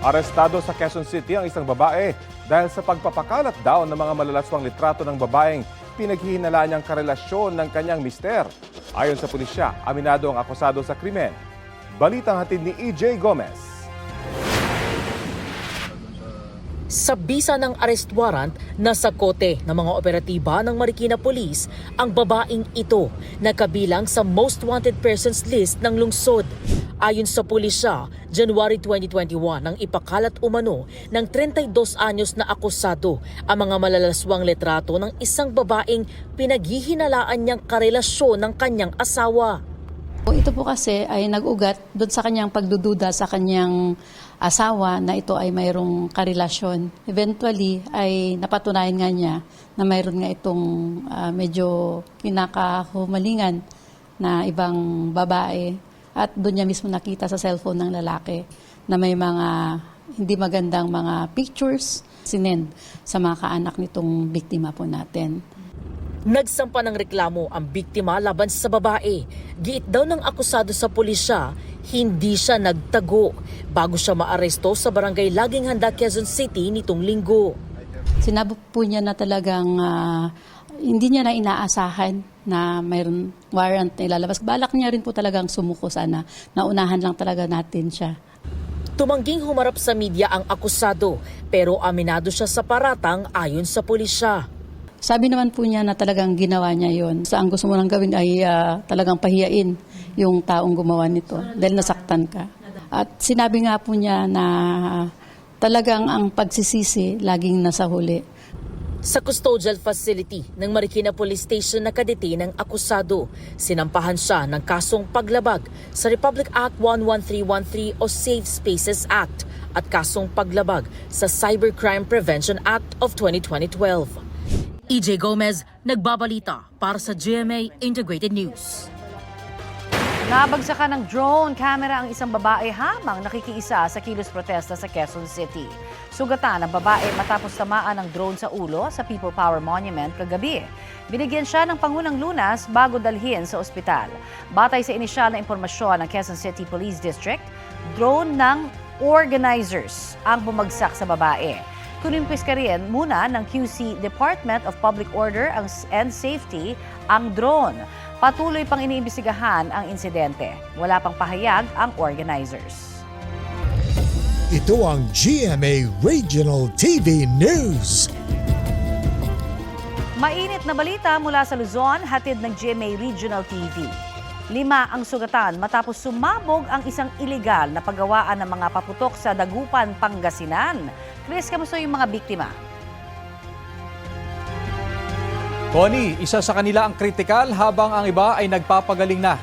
Arestado sa Quezon City ang isang babae dahil sa pagpapakalat daw ng mga malalaswang litrato ng babaeng pinaghihinala niyang karelasyon ng kanyang mister. Ayon sa pulisya, aminado ang akusado sa krimen. Balitang hatid ni EJ Gomez. Sa bisa ng arrest warrant, nasa kote ng mga operatiba ng Marikina Police ang babaeng ito na kabilang sa most wanted persons list ng lungsod. Ayon sa pulisya, January 2021 nang ipakalat umano ng 32 anyos na akusado ang mga malalaswang letrato ng isang babaeng pinaghihinalaan niyang karelasyon ng kanyang asawa. Ito po kasi ay nag-ugat doon sa kanyang pagdududa sa kanyang asawa na ito ay mayroong karelasyon. Eventually ay napatunayan nga niya na mayroon nga itong ah, medyo kinakahumalingan na ibang babae at doon niya mismo nakita sa cellphone ng lalaki na may mga hindi magandang mga pictures sinend sa mga kaanak nitong biktima po natin. Nagsampa ng reklamo ang biktima laban sa babae. Giit daw ng akusado sa pulisya, hindi siya nagtago bago siya maaresto sa barangay Laging Handa, Quezon City nitong linggo. Sinabi po niya na talagang ah, hindi niya na inaasahan na mayroon warrant na ilalabas. Balak niya rin po talagang sumuko sana. Naunahan lang talaga natin siya. Tumangging humarap sa media ang akusado pero aminado siya sa paratang ayon sa pulisya. Sabi naman po niya na talagang ginawa niya yon. Sa ang gusto mo lang gawin ay ah, talagang pahiyain yung taong gumawa nito dahil nasaktan ka. At sinabi nga po niya na talagang ang pagsisisi laging nasa huli. Sa custodial facility ng Marikina Police Station nakadete ng akusado, sinampahan siya ng kasong paglabag sa Republic Act 11313 o Safe Spaces Act at kasong paglabag sa Cybercrime Prevention Act of 2012. EJ Gomez, nagbabalita para sa GMA Integrated News. Nabagsakan ng drone camera ang isang babae habang nakikiisa sa kilos protesta sa Quezon City. Sugatan ang babae matapos tamaan ng drone sa ulo sa People Power Monument kagabi. Binigyan siya ng pangunang lunas bago dalhin sa ospital. Batay sa inisyal na impormasyon ng Quezon City Police District, drone ng organizers ang bumagsak sa babae. Kunimpis ka rin muna ng QC Department of Public Order and Safety ang drone. Patuloy pang iniimbestigahan ang insidente. Wala pang pahayag ang organizers. Ito ang GMA Regional TV News. Mainit na balita mula sa Luzon, hatid ng GMA Regional TV. Lima ang sugatan matapos sumabog ang isang ilegal na paggawaan ng mga paputok sa Dagupan, Pangasinan. Chris, kamusta yung mga biktima? Connie, isa sa kanila ang kritikal habang ang iba ay nagpapagaling na.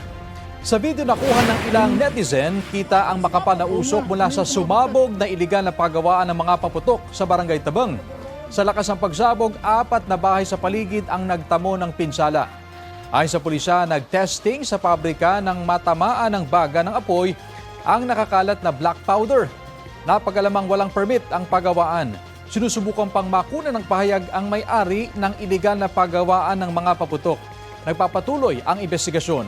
Sa video nakuha ng ilang netizen, kita ang makapal na usok mula sa sumabog na iligal na paggawaan ng mga paputok sa barangay Tabang. Sa lakas ng pagsabog, apat na bahay sa paligid ang nagtamo ng pinsala. Ayon sa pulisya, nag-testing sa pabrika ng matamaan ng baga ng apoy ang nakakalat na black powder. Napagalamang walang permit ang pagawaan. Sinusubukan pang makuna ng pahayag ang may-ari ng iligal na paggawaan ng mga paputok. Nagpapatuloy ang investigasyon.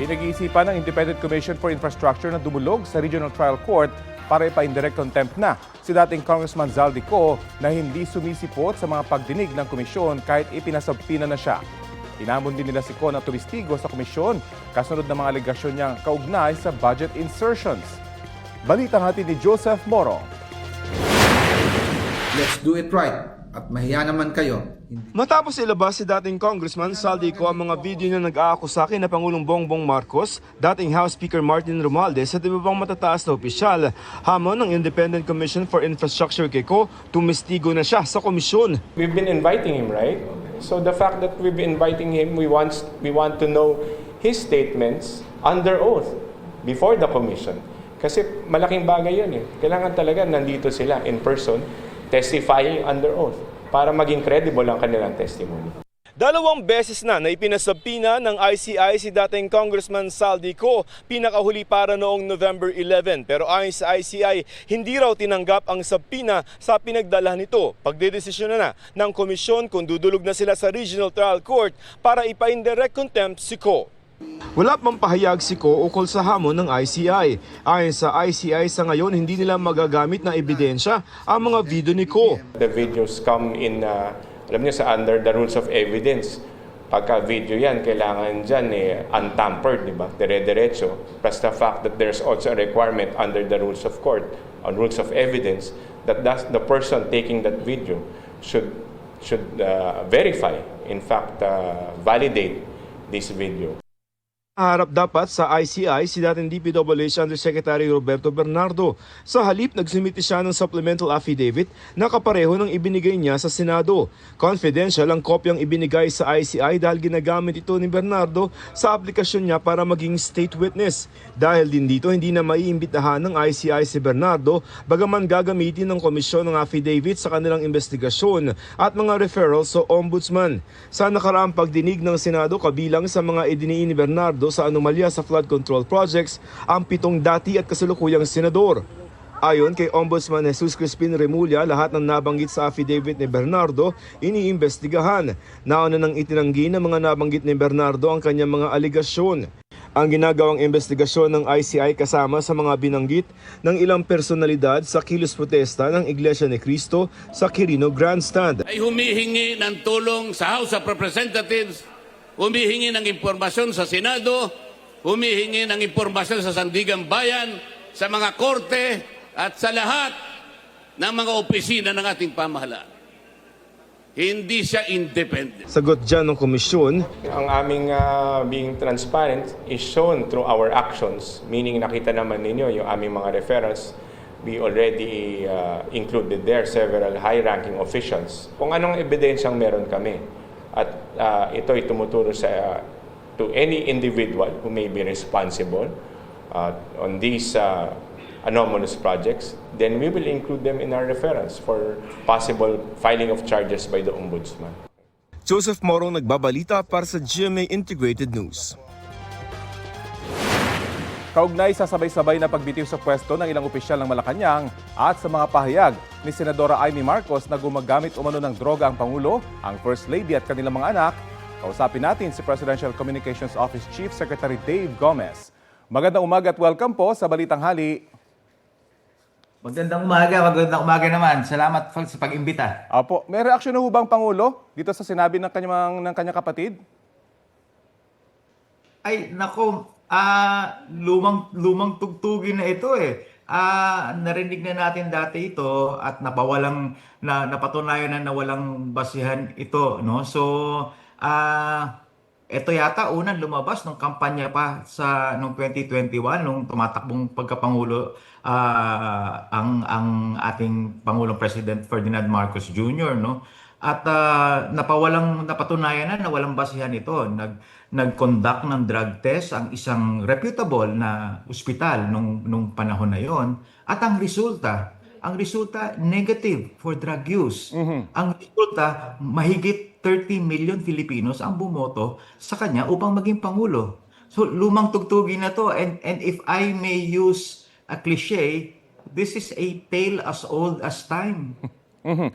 Pinag-iisipan ng Independent Commission for Infrastructure na dumulog sa Regional Trial Court para ipa-indirect contempt na si dating Congressman Zaldico na hindi sumisipot sa mga pagdinig ng komisyon kahit ipinasabpina na siya. Inamon din nila si Con na tumistigo sa komisyon kasunod ng mga alegasyon niyang kaugnay sa budget insertions. Balitang hatid ni Joseph Moro. Let's do it right. At mahiya naman kayo. Matapos ilabas si dating Congressman Saldico ang mga video na nag-aakusa kay na Pangulong Bongbong Marcos, dating House Speaker Martin Romualdez at iba pang matataas na opisyal, hamon ng Independent Commission for Infrastructure Keko, tumistigo na siya sa komisyon. We've been inviting him, right? So the fact that we've been inviting him, we want we want to know his statements under oath before the commission. Kasi malaking bagay yun eh. Kailangan talaga nandito sila in person, testifying under oath para maging credible ang kanilang testimony. Dalawang beses na na ipinasabpina ng ICI si dating Congressman Saldi Co. Pinakahuli para noong November 11. Pero ayon sa ICI, hindi raw tinanggap ang sabpina sa pinagdala nito. Pagdedesisyon na na ng komisyon kung dudulog na sila sa Regional Trial Court para ipa-indirect contempt si Co. Wala pang pahayag si Ko ukol sa hamon ng ICI. Ayon sa ICI sa ngayon, hindi nila magagamit na ebidensya ang mga video ni Ko. The videos come in, uh, alam niyo, sa under the rules of evidence. Pagka video yan, kailangan dyan eh, untampered, di ba? Dire-diretso. Plus the fact that there's also a requirement under the rules of court, on rules of evidence, that that's the person taking that video should should uh, verify, in fact, uh, validate this video. Harap dapat sa ICI si dating DPWH Undersecretary Roberto Bernardo. Sa halip, nagsumiti siya ng supplemental affidavit na kapareho ng ibinigay niya sa Senado. Confidential ang kopyang ibinigay sa ICI dahil ginagamit ito ni Bernardo sa aplikasyon niya para maging state witness. Dahil din dito, hindi na maiimbitahan ng ICI si Bernardo bagaman gagamitin ng komisyon ng affidavit sa kanilang investigasyon at mga referrals sa ombudsman. Sa nakaraang pagdinig ng Senado kabilang sa mga idiniin ni Bernardo sa anomalya sa flood control projects ang pitong dati at kasalukuyang senador. Ayon kay Ombudsman Jesus Crispin Remulla, lahat ng nabanggit sa affidavit ni Bernardo iniimbestigahan. Nauna nang itinanggi ng mga nabanggit ni Bernardo ang kanyang mga aligasyon. Ang ginagawang investigasyon ng ICI kasama sa mga binanggit ng ilang personalidad sa kilos protesta ng Iglesia ni Cristo sa Quirino Grandstand. ay humihingi ng tulong sa House of Representatives, humihingi ng impormasyon sa Senado, humihingi ng impormasyon sa Sandigan Bayan, sa mga korte at sa lahat ng mga opisina ng ating pamahalaan. Hindi siya independent. Sagot dyan ng komisyon, Ang aming uh, being transparent is shown through our actions, meaning nakita naman ninyo yung aming mga referrals. We already uh, included there several high-ranking officials. Kung anong ebidensyang meron kami. At uh, ito ay tumuturo sa to any individual who may be responsible uh, on these uh, anomalous projects, then we will include them in our referrals for possible filing of charges by the Ombudsman. Joseph Morong nagbabalita para sa GMA Integrated News. Kaugnay sa sabay-sabay na pagbitiw sa pwesto ng ilang opisyal ng Malacanang at sa mga pahayag ni Senadora Amy Marcos na gumagamit umano ng droga ang Pangulo, ang First Lady at kanilang mga anak, kausapin natin si Presidential Communications Office Chief Secretary Dave Gomez. Magandang umaga at welcome po sa Balitang Hali. Magandang umaga, magandang umaga naman. Salamat sa pag-imbita. Apo, may reaksyon na ho bang Pangulo dito sa sinabi ng kanyang, ng kanyang kapatid? Ay, nako, ah lumang lumang tugtugin na ito eh. Ah, narinig na natin dati ito at napawalang na napatunayan na nawalang basihan ito, no? So, ah ito yata unang lumabas nung kampanya pa sa nung 2021 nung tumatakbong pagkapangulo ah, ang ang ating Pangulong President Ferdinand Marcos Jr. no at ah, napawalang napatunayan na na walang basihan ito nag nag-conduct ng drug test ang isang reputable na ospital nung nung panahon na yon. At ang resulta ang resulta negative for drug use. Ang resulta mahigit 30 million Filipinos ang bumoto sa kanya upang maging pangulo. So lumang tugtugin na to. And and if I may use a cliche this is a tale as old as time. Ba-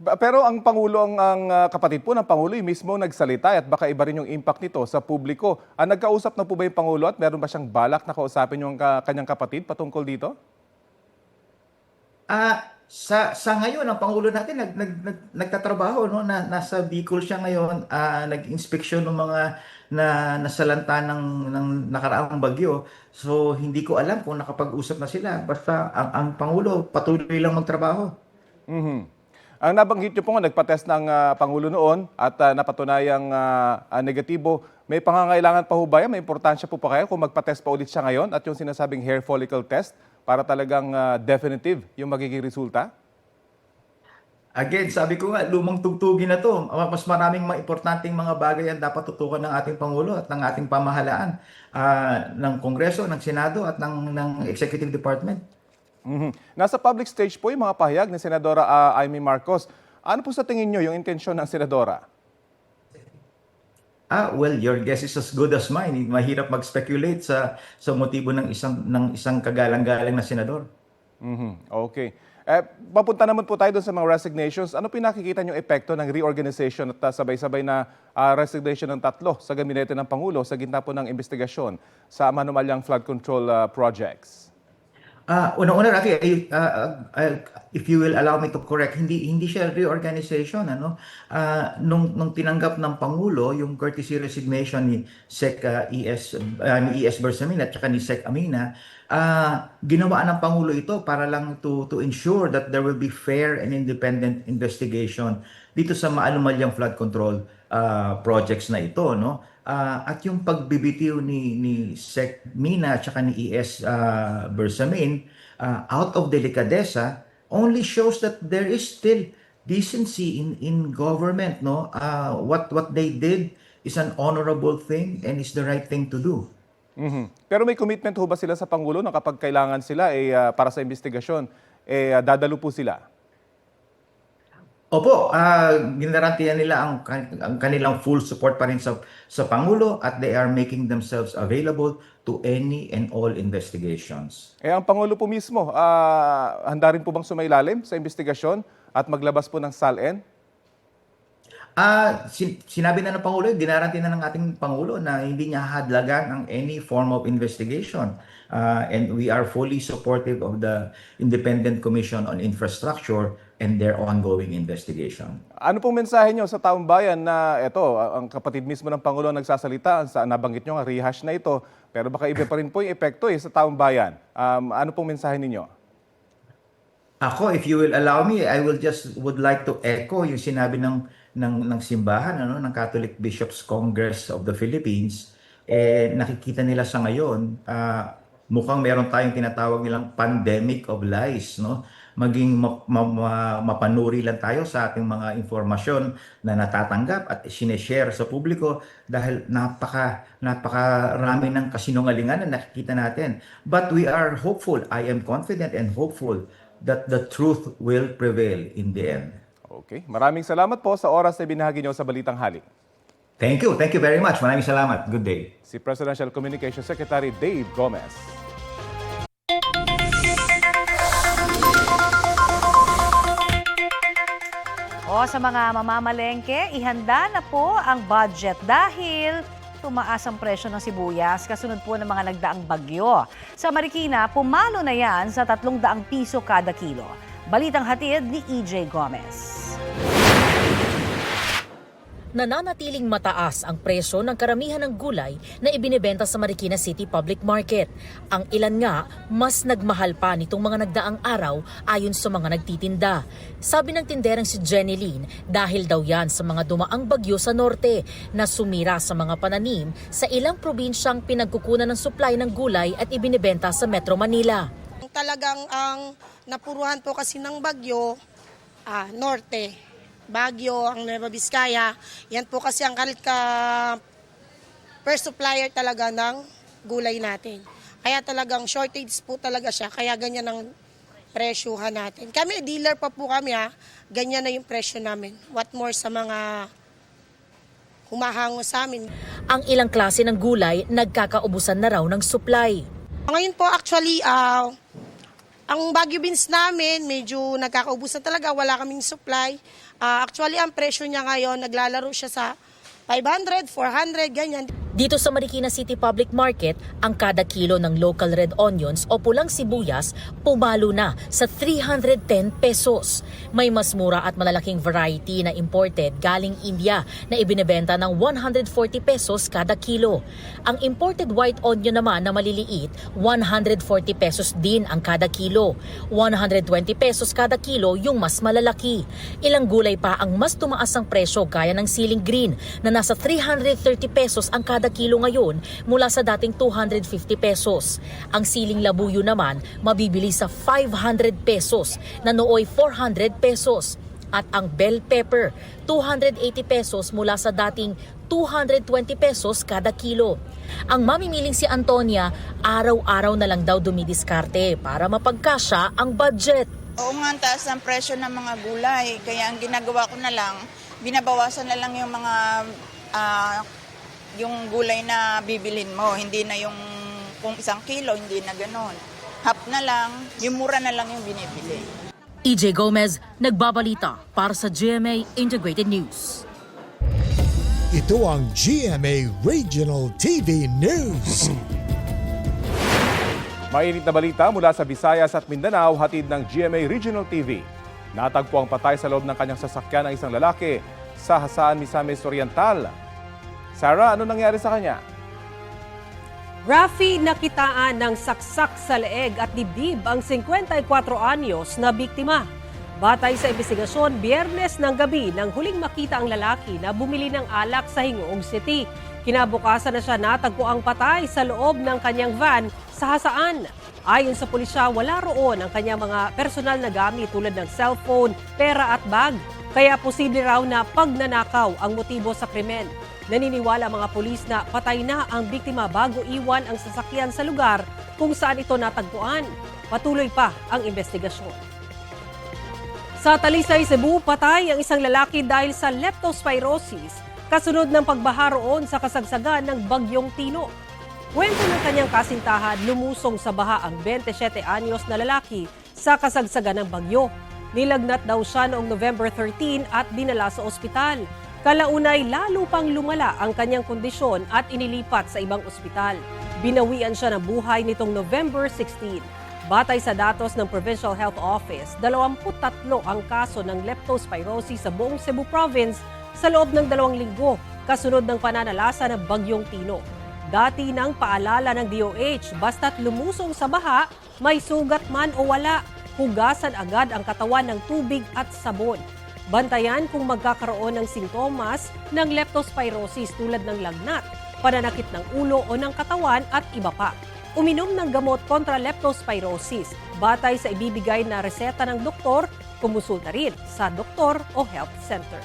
Pero ang Pangulo, ang, ang ah, kapatid po ng Pangulo, yung mismo nagsalita at baka iba rin yung impact nito sa publiko. Ah, nagkausap na po ba yung Pangulo at meron ba siyang balak na kausapin yung ka- kanyang kapatid patungkol dito? Ah, sa sa ngayon ang pangulo natin nag, nag, nag nagtatrabaho no na nasa Bicol siya ngayon ah, nag-inspeksyon ng mga na nasalanta ng ng nakaraang bagyo. So hindi ko alam kung nakapag-usap na sila. Basta ang, ang pangulo patuloy lang magtrabaho. Mhm. Ang nabanggit niyo po nga, nagpa-test ng ah, Pangulo noon at ah, napatunayang ah, ah, negatibo. May pangangailangan pa ho ba yan? May importansya po pa kayo kung magpa-test pa ulit siya ngayon at yung sinasabing hair follicle test para talagang ah, definitive yung magiging resulta? Again, sabi ko nga, lumang tugtugin na to. Mas maraming mga importanteng mga bagay ang dapat tutukan ng ating Pangulo at ng ating pamahalaan ah, ng Kongreso, ng Senado at ng, ng Executive Department. Mhm. Nasa public stage po yung mga pahayag ni Senadora ah, Amy Marcos. Ano po sa tingin niyo yung intensyon ng Senadora? Ah, well, your guess is as good as mine. Mahirap mag-speculate sa sa motibo ng isang ng isang kagalang-galang na senador. Mhm, Okay. Eh, papunta naman po tayo doon sa mga resignations. Ano pinakikita niyo epekto ng reorganization at ah, sabay-sabay na ah, resignation ng tatlo sa gabinete ng Pangulo sa gitna po ng investigasyon sa manumalyang flood control ah, projects? Ah, una-una Rafi, ah, if you will allow me to correct, hindi hindi siya reorganization ano. Ah, nung nung tinanggap ng pangulo yung courtesy resignation ni Sec ah, ES ah, ni ES Bersamin at saka ni Sec Amina, ah, ginawa ng pangulo ito para lang to to ensure that there will be fair and independent investigation dito sa maanumalyang flood control ah, projects na ito, no? Ah, at yung pagbibitiw ni ni Sec Mina at saka ni ES ah, Bersamin ah, out of delicadeza only shows that there is still decency in in government no Ah, what what they did is an honorable thing and is the right thing to do Mhm. Pero may commitment ho ba sila sa Pangulo na kapag kailangan sila eh, ah, para sa investigasyon, eh, ah, dadalo po sila? Opo, ah ginarantiya nila ang, ang kanilang full support pa rin sa, sa Pangulo at they are making themselves available to any and all investigations. Eh, ang Pangulo po mismo, ah, handa rin po bang sumailalim sa investigasyon at maglabas po ng SALN? Ah, sin- sinabi na ng Pangulo, dinaranti na ng ating Pangulo na hindi niya hadlagan ang any form of investigation. Ah, and we are fully supportive of the Independent Commission on Infrastructure and their ongoing investigation. Ano pong mensahe nyo sa taong bayan na eto, ang kapatid mismo ng Pangulo ang nagsasalita, sa nabanggit nyo nga rehash na ito, pero baka iba pa rin po yung epekto eh, sa taong bayan. Um, ano pong mensahe ninyo? Ako, if you will allow me, I will just would like to echo yung sinabi ng ng ng simbahan ano ng Catholic Bishops Congress of the Philippines eh nakikita nila sa ngayon ah, mukhang meron tayong tinatawag nilang pandemic of lies no? Maging ma- ma- ma- mapanuri lang tayo sa ating mga informasyon na natatanggap at sineshare sa publiko dahil napaka napakarami ng kasinungalingan na nakikita natin. But we are hopeful I am confident and hopeful that the truth will prevail in the end Okay, maraming salamat po sa oras na binahagi nyo sa Balitang Hali. Thank you. Thank you very much. Maraming salamat. Good day. Si Presidential Communications Secretary Dave Gomez. O sa mga mamamalengke, ihanda na po ang budget dahil tumaas ang presyo ng sibuyas kasunod po ng mga nagdaang bagyo. Sa Marikina, pumalo na yan sa 300 piso kada kilo. Balitang hatid ni EJ Gomez. nananatiling mataas ang presyo ng karamihan ng gulay na ibinebenta sa Marikina City Public Market. Ang ilan nga, mas nagmahal pa nitong mga nagdaang araw ayon sa mga nagtitinda. Sabi ng tinderang si Jenny Lynn, dahil daw yan sa mga dumaang bagyo sa norte na sumira sa mga pananim sa ilang probinsyang pinagkukunan ng supply ng gulay at ibinebenta sa Metro Manila. Talagang ang napuruhan po kasi ng bagyo, ah, norte. Bagyo, ang Nueva Vizcaya. Yan po kasi ang kalit ka first supplier talaga ng gulay natin. Kaya talagang shortage po talaga siya. Kaya ganyan ang presyuhan natin. Kami, dealer pa po kami ha. Ganyan na yung presyo namin. What more sa mga humahango sa amin. Ang ilang klase ng gulay nagkakaubusan na raw ng supply. Ngayon po actually, ah, ang Baguio beans namin, medyo nagkakaubusan talaga, wala kaming supply. Ah, actually, ang presyo niya ngayon, naglalaro siya sa 500, 400, ganyan. Dito sa Marikina City Public Market, ang kada kilo ng local red onions o pulang sibuyas pumalo na sa 310 pesos. May mas mura at malalaking variety na imported galing India na ibinebenta ng 140 pesos kada kilo. Ang imported white onion naman na maliliit, 140 pesos din ang kada kilo. 120 pesos kada kilo yung mas malalaki. Ilang gulay pa ang mas tumaas ang presyo gaya ng siling green na nasa 330 pesos ang kada kilo ngayon mula sa dating 250 pesos. Ang siling labuyo naman mabibili sa 500 pesos na nooy 400 pesos. At ang bell pepper, 280 pesos mula sa dating 220 pesos kada kilo. Ang mamimiling si Antonia, araw-araw na lang daw dumidiskarte para mapagkasya ang budget. Oo nga, ang taas ng presyo ng mga gulay. Kaya ang ginagawa ko na lang, binabawasan na lang yung mga ah, yung gulay na bibilhin mo. Hindi na yung kung isang kilo, hindi na ganon. Half na lang, yung mura na lang yung binibili. EJ Gomez, nagbabalita para sa GMA Integrated News. Ito ang GMA Regional TV News. Mainit na balita mula sa Visayas at Mindanao, hatid ng GMA Regional TV. Natagpo ang patay sa loob ng kanyang sasakyan ng isang lalaki sa Hasaan, Misamis Oriental. Sarah, ano nangyari sa kanya? Rafi nakitaan ng saksak sa leeg at dibdib ang 54 anyos na biktima. Batay sa investigasyon, biyernes ng gabi nang huling makita ang lalaki na bumili ng alak sa Hingoong City. Kinabukasan na siya natagpo ang patay sa loob ng kanyang van sa Hasaan. Ayon sa pulisya, wala roon ang kanyang mga personal na gamit tulad ng cellphone, pera at bag. Kaya posible raw na pagnanakaw ang motibo sa krimen. Naniniwala mga pulis na patay na ang biktima bago iwan ang sasakyan sa lugar kung saan ito natagpuan. Patuloy pa ang investigasyon. Sa Talisay, Cebu, patay ang isang lalaki dahil sa leptospirosis kasunod ng pagbaha roon sa kasagsagan ng Bagyong Tino. Kwento ng kanyang kasintahan, lumusong sa baha ang 27 anyos na lalaki sa kasagsagan ng bagyo. Nilagnat daw siya noong November 13 at dinala sa ospital. Kalaunay lalo pang lumala ang kanyang kondisyon at inilipat sa ibang ospital. Binawian siya ng buhay nitong November 16. Batay sa datos ng Provincial Health Office, 23 ang kaso ng leptospirosis sa buong Cebu Province sa loob ng dalawang linggo kasunod ng pananalasa ng Bagyong Tino. Dati nang paalala ng DOH, basta't lumusong sa baha, may sugat man o wala, hugasan agad ang katawan ng tubig at sabon. Bantayan kung magkakaroon ng sintomas ng leptospirosis tulad ng lagnat, pananakit ng ulo o ng katawan at iba pa. Uminom ng gamot kontra leptospirosis. Batay sa ibibigay na reseta ng doktor, kumusulta rin sa doktor o health center.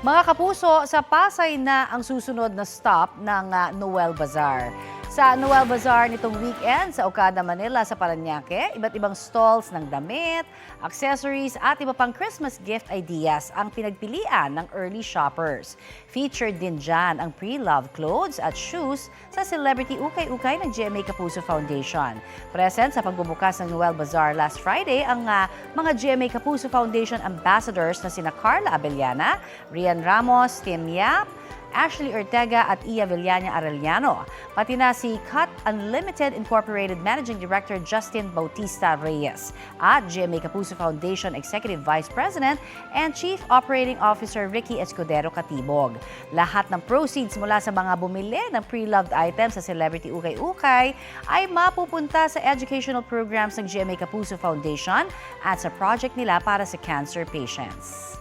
Mga kapuso, sa Pasay na ang susunod na stop ng ah, Noel Bazaar. Sa Noel Bazaar nitong weekend sa Okada, Manila sa Paranaque, iba't ibang stalls ng damit, accessories at iba pang Christmas gift ideas ang pinagpilian ng early shoppers. Featured din dyan ang pre-loved clothes at shoes sa celebrity ukay-ukay ng GMA Kapuso Foundation. Present sa pagbubukas ng Noel Bazaar last Friday ang ah, mga GMA Kapuso Foundation ambassadors na sina Carla Abellana, Rian Ramos, Tim Yap, Ashley Ortega at Ia Villania Arellano, pati na si Cut Unlimited Incorporated Managing Director Justin Bautista Reyes at GMA Kapuso Foundation Executive Vice President and Chief Operating Officer Ricky Escudero Katibog. Lahat ng proceeds mula sa mga bumili ng pre-loved items sa Celebrity Ukay-Ukay ay mapupunta sa educational programs ng GMA Kapuso Foundation at sa project nila para sa cancer patients.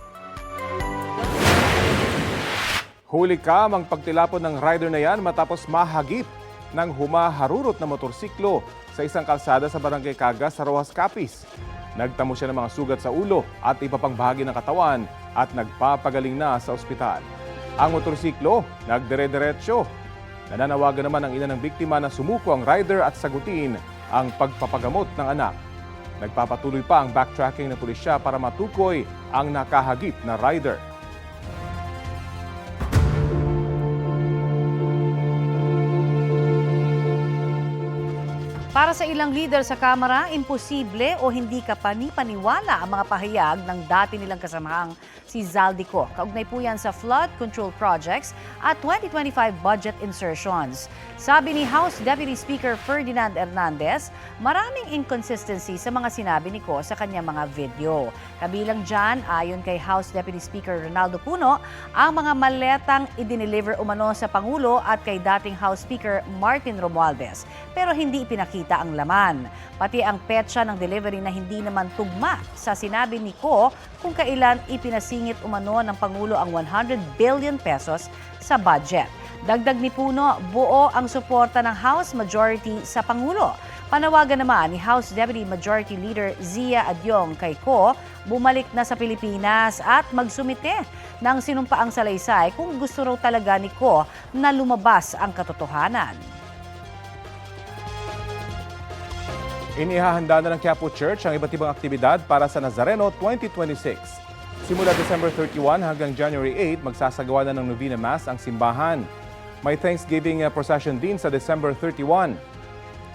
Huli ka mang pagtilapon ng rider na yan matapos mahagip ng humaharurot na motorsiklo sa isang kalsada sa Barangay Kaga sa Rojas Capiz. Nagtamo siya ng mga sugat sa ulo at iba bahagi ng katawan at nagpapagaling na sa ospital. Ang motorsiklo nagdire-diretsyo. Nananawagan naman ang ina ng biktima na sumuko ang rider at sagutin ang pagpapagamot ng anak. Nagpapatuloy pa ang backtracking ng pulisya para matukoy ang nakahagip na rider. Para sa ilang leader sa Kamara, imposible o hindi ka panipaniwala ang mga pahayag ng dati nilang kasamahang si Zaldico. Kaugnay po yan sa flood control projects at 2025 budget insertions. Sabi ni House Deputy Speaker Ferdinand Hernandez, maraming inconsistency sa mga sinabi ni Ko sa kanyang mga video. Kabilang dyan, ayon kay House Deputy Speaker Ronaldo Puno, ang mga maletang idineliver umano sa Pangulo at kay dating House Speaker Martin Romualdez. Pero hindi ipinakita ang laman. Pati ang petsa ng delivery na hindi naman tugma sa sinabi ni Ko kung kailan ipinasingit umano ng Pangulo ang 100 billion pesos sa budget. Dagdag ni Puno, buo ang suporta ng House Majority sa Pangulo. Panawagan naman ni House Deputy Majority Leader Zia Adyong kay Ko bumalik na sa Pilipinas at magsumite ng sinumpaang salaysay kung gusto raw talaga ni Ko na lumabas ang katotohanan. Inihahanda na ng Quiapo Church ang iba't ibang aktibidad para sa Nazareno 2026. Simula December 31 hanggang January 8, magsasagawa na ng Novena Mass ang simbahan. May Thanksgiving uh, procession din sa December 31.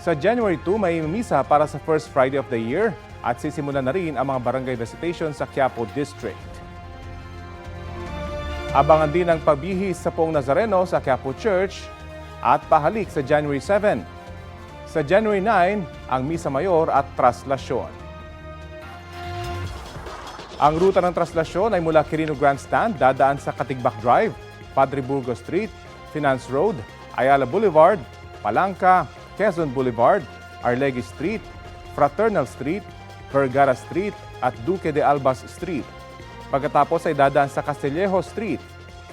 Sa January 2, may misa para sa first Friday of the year at sisimulan na rin ang mga barangay visitation sa Quiapo District. Abangan din ang pagbihis sa Poong Nazareno sa Quiapo Church at pahalik sa January 7. Sa January 9, ang Misa Mayor at Traslasyon. Ang ruta ng traslasyon ay mula Quirino Grandstand, dadaan sa Katigbak Drive, Padre Burgos Street, Finance Road, Ayala Boulevard, Palangka, Quezon Boulevard, Arlegui Street, Fraternal Street, Vergara Street at Duque de Albas Street. Pagkatapos ay dadaan sa Castillejo Street,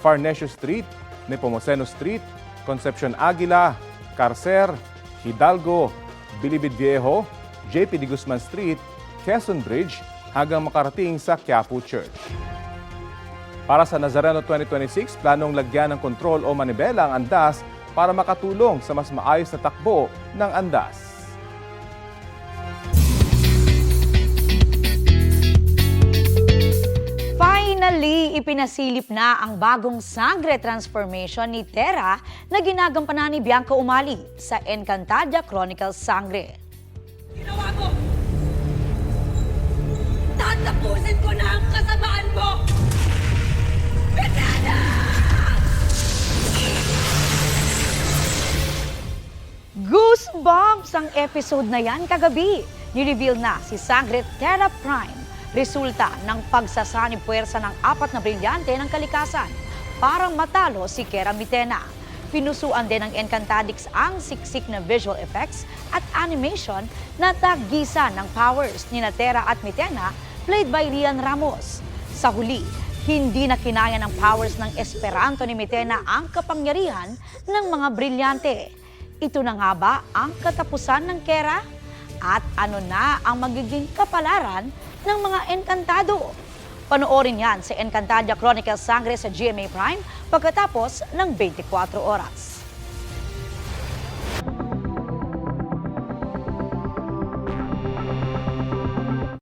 Farnesio Street, Nepomuceno Street, Concepcion Aguila, Carcer, Hidalgo, Bilibid Viejo, JP de Guzman Street, Quezon Bridge hanggang makarating sa Quiapo Church. Para sa Nazareno 2026, planong lagyan ng kontrol o manibela ang andas para makatulong sa mas maayos na takbo ng andas. Finally, ipinasilip na ang bagong Sangre Transformation ni Tera na ginagampanan ni Bianca Umali sa Encantadia Chronicles Sangre. Ginawa mo! Tatapusin ko na ang kasamaan mo! Bernardo! Goosebumps ang episode na yan kagabi. Nireveal na si Sangre Terra Prime, resulta ng pagsasanib puwersa ng apat na brilyante ng kalikasan para matalo si Kera Mitena. Pinusuan din ng Encantadix ang siksik na visual effects at animation na tagisa ng powers ni Terra at Mitena played by Rian Ramos. Sa huli, hindi na kinaya ng powers ng Esperanto ni Mitena ang kapangyarihan ng mga brilyante. Ito na nga ba ang katapusan ng Kera? At ano na ang magiging kapalaran ng mga Encantado? Panoorin yan sa Encantadia Chronicles Sangre sa GMA Prime pagkatapos ng 24 oras.